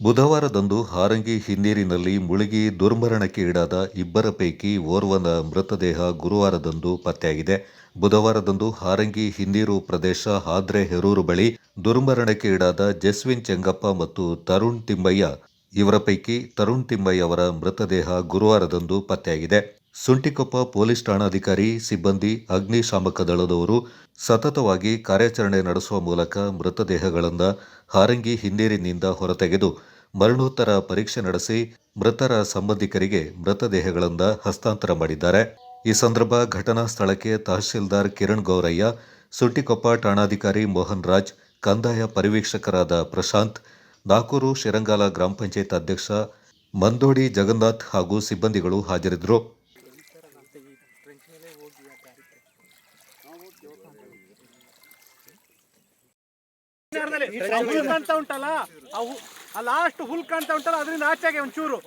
ಬುಧವಾರದಂದು ಹಾರಂಗಿ ಹಿನ್ನೀರಿನಲ್ಲಿ ಮುಳುಗಿ ದುರ್ಮರಣಕ್ಕೆ ಈಡಾದ ಇಬ್ಬರ ಪೈಕಿ ಓರ್ವನ ಮೃತದೇಹ ಗುರುವಾರದಂದು ಪತ್ತೆಯಾಗಿದೆ. ಬುಧವಾರದಂದು ಹಾರಂಗಿ ಹಿನ್ನೀರು ಪ್ರದೇಶ ಹಾದ್ರೆ ಹೆರೂರು ಬಳಿ ದುರ್ಮರಣಕ್ಕೆ ಈಡಾದ ಜಸ್ವಿನ್ ಚೆಂಗಪ್ಪ ಮತ್ತು ತರುಣ್ ತಿಮ್ಮಯ್ಯ, ಇವರ ಪೈಕಿ ತರುಣ್ ತಿಮ್ಮಯ್ಯ ಅವರ ಮೃತದೇಹ ಗುರುವಾರದಂದು ಪತ್ತೆಯಾಗಿದೆ. ಸುಂಟಿಕೊಪ್ಪ ಪೊಲೀಸ್ ಠಾಣಾಧಿಕಾರಿ, ಸಿಬ್ಬಂದಿ ಅಗ್ನಿಶಾಮಕ ದಳದವರು ಸತತವಾಗಿ ಕಾರ್ಯಾಚರಣೆ ನಡೆಸುವ ಮೂಲಕ ಮೃತದೇಹಗಳನ್ನು ಹಾರಂಗಿ ಹಿನ್ನೀರಿನಿಂದ ಹೊರತೆಗೆದು ಮರಣೋತ್ತರ ಪರೀಕ್ಷೆ ನಡೆಸಿ ಮೃತರ ಸಂಬಂಧಿಕರಿಗೆ ಮೃತದೇಹಗಳಿಂದ ಹಸ್ತಾಂತರ ಮಾಡಿದ್ದಾರೆ. ಈ ಸಂದರ್ಭ ಘಟನಾ ಸ್ಥಳಕ್ಕೆ ತಹಶೀಲ್ದಾರ್ ಕಿರಣ್ ಗೌರಯ್ಯ, ಸುಟ್ಟಿಕೊಪ್ಪ ಠಾಣಾಧಿಕಾರಿ ಮೋಹನ್ ರಾಜ್, ಕಂದಾಯ ಪರಿವೀಕ್ಷಕರಾದ ಪ್ರಶಾಂತ್, ನಾಕೂರು ಶಿರಂಗಾಲ ಗ್ರಾಮ ಪಂಚಾಯತ್ ಅಧ್ಯಕ್ಷ ಮಂದೋಡಿ ಜಗನ್ನಾಥ್ ಹಾಗೂ ಸಿಬ್ಬಂದಿಗಳು ಹಾಜರಿದ್ದರು. ಹುಲ್ ಕಾಣ್ತಾ ಉಂಟಲ್ಲ? ಆ ಆ ಲಾಸ್ಟ್ ಹುಲ್ ಕಾಣ್ತಾ ಉಂಟಲ್ಲ ಅದರಿಂದ ಆಚೆಗೆ ಒಂಚೂರು.